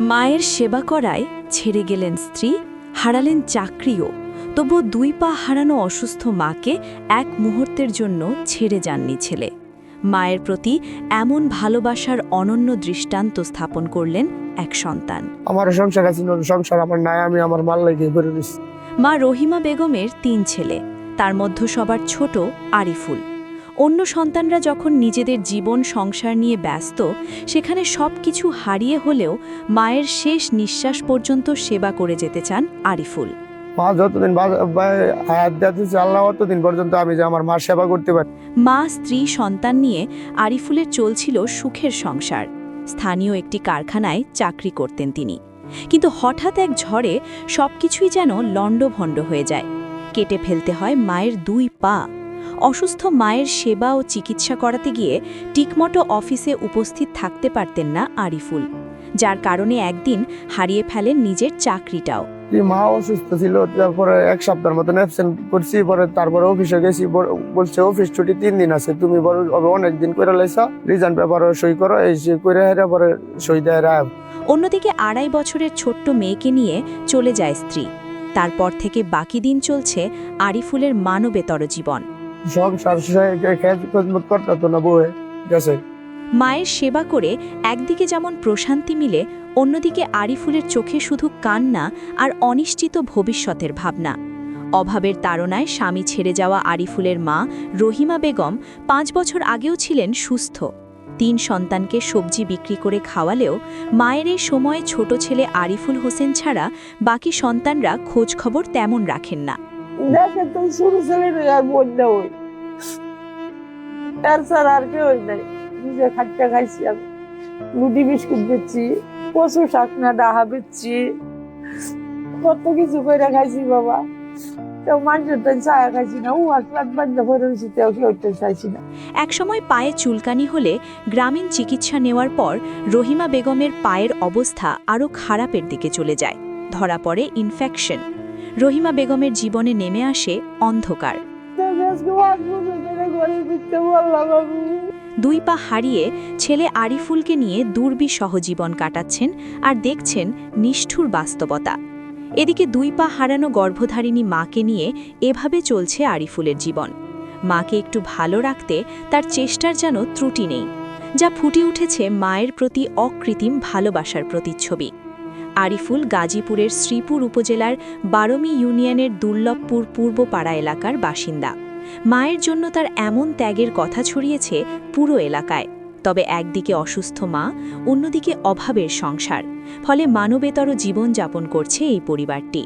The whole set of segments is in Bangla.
মায়ের সেবা করায় ছেড়ে গেলেন স্ত্রী হারালেন চাকরিও। তবু দুই পা হারানো অসুস্থ মাকে এক মুহূর্তের জন্য ছেড়ে যাননি ছেলে। মায়ের প্রতি এমন ভালোবাসার অনন্য দৃষ্টান্ত স্থাপন করলেন এক সন্তান। আমার সংসার আছে সংসার আমার নাই আমি আমার মাল লাগে বেরো মা রহিমা বেগমের তিন ছেলে তার মধ্যে সবার ছোট আরিফুল। অন্য সন্তানরা যখন নিজেদের জীবন সংসার নিয়ে ব্যস্ত সেখানে সব কিছু হারিয়ে হলেও মায়ের শেষ নিঃশ্বাস পর্যন্ত সেবা করে যেতে চান আরিফুল। মা যতদিন আল্লাহ পর্যন্ত আমি যে আমার মার সেবা করতে পারি। মা স্ত্রী সন্তান নিয়ে আরিফুলের চলছিল সুখের সংসার। স্থানীয় একটি কারখানায় চাকরি করতেন তিনি। কিন্তু হঠাৎ এক ঝড়ে সবকিছুই যেন লণ্ডভণ্ড হয়ে যায়। কেটে ফেলতে হয় মায়ের দুই পা। অসুস্থ মায়ের সেবা ও চিকিৎসা করাতে গিয়ে টিকমটো অফিসে উপস্থিত থাকতে পারতেন না আরিফুল যার কারণে একদিন হারিয়ে ফেলেন নিজের চাকরিটাও। মা অসুস্থ ছিল তারপরে এক সপ্তাহের মতন অ্যাবসেন্ট করছি পরে তারপরে অফিসে গেছি বলছে অফিস ছুটি তিন দিন আছে তুমি বড় অনেক দিন করে লাইছা রিজার্ন পেপার সই করো এই সই করে হেরা পরে সই দেয় অন্যদিকে আড়াই বছরের ছোট্ট মেয়েকে নিয়ে চলে যায় স্ত্রী। তারপর থেকে বাকি দিন চলছে আরিফুলের মানবেতর জীবন। গেছে মায়ের সেবা করে একদিকে যেমন প্রশান্তি মিলে, অন্যদিকে আরিফুলের চোখে শুধু কান্না আর অনিশ্চিত ভবিষ্যতের ভাবনা। অভাবের তাড়নায় স্বামী ছেড়ে যাওয়া আরিফুলের মা রহিমা বেগম পাঁচ বছর আগেও ছিলেন সুস্থ। তিন সন্তানকে সবজি বিক্রি করে খাওয়ালেও মায়ের এই সময়ে ছোট ছেলে আরিফুল হোসেন ছাড়া বাকি সন্তানরা খোঁজ খবর তেমন রাখেন না। দেখে তো শুরু ছেলে আর বন্যা ওই তার স্যার আর কেউ নাই। নিজে খাটটা খাইছি আমি। লুডি বিস্কুট বেচছি পশু শাক না ডাহা বেচছি। কত কিছু করে খাইছি বাবা। একসময় পায়ে চুলকানি হলে গ্রামীণ চিকিৎসা নেওয়ার পর রহিমা বেগমের পায়ের অবস্থা আরও খারাপের দিকে চলে যায়। ধরা পড়ে ইনফেকশন রহিমা বেগমের জীবনে নেমে আসে অন্ধকার। দুই পা হারিয়ে ছেলে আরিফুলকে নিয়ে দুর্বিসহ জীবন কাটাচ্ছেন আর দেখছেন নিষ্ঠুর বাস্তবতা। এদিকে দুই পা হারানো গর্ভধারিণী মাকে নিয়ে এভাবে চলছে আরিফুলের জীবন। মাকে একটু ভালো রাখতে তার চেষ্টার যেন ত্রুটি নেই, যা ফুটে উঠেছে মায়ের প্রতি অকৃত্রিম ভালোবাসার প্রতিচ্ছবি। আরিফুল গাজীপুরের শ্রীপুর উপজেলার বারমি ইউনিয়নের দুর্লভপুর পূর্বপাড়া এলাকার বাসিন্দা। মায়ের জন্য তার এমন ত্যাগের কথা ছড়িয়েছে পুরো এলাকায়। তবে একদিকে অসুস্থ মা, অন্যদিকে অভাবের সংসার, ফলে মানবেতর জীবনযাপন করছে এই পরিবারটি।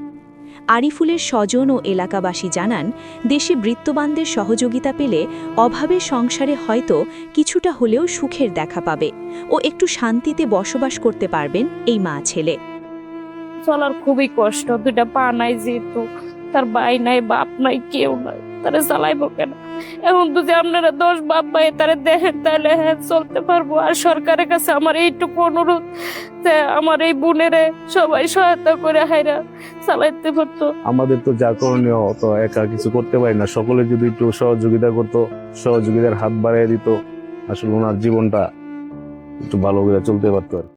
আরিফুলের স্বজন ও এলাকাবাসী জানান, দেশে বৃত্তবানদের সহযোগিতা পেলে অভাবের সংসারে হয়তো কিছুটা হলেও সুখের দেখা পাবে ও একটু শান্তিতে বসবাস করতে পারবেন এই মা ছেলে। চলার খুবই কষ্ট। দুইটা পা নাই যেহেতু, তার ভাই নাই, বাপ নাই, কেউ নাই, তারে চালাইবো কেন? এখন যদি আপনারা দশ বাপ ভাই তারে দেখেন, তাহলে হ্যাঁ চলতে পারব। আর সরকারের কাছে আমার এইটুকু অনুরোধ যে আমার এই বোনেরে সবাই সহায়তা করে হাইরা চালাইতে পারতো। আমাদের তো যা করণীয় তো একা কিছু করতে পারি না। সকলে যদি একটু সহযোগিতা করতো, সহযোগিতার হাত বাড়িয়ে দিত, আসলে ওনার জীবনটা একটু ভালো করে চলতে পারতো আর।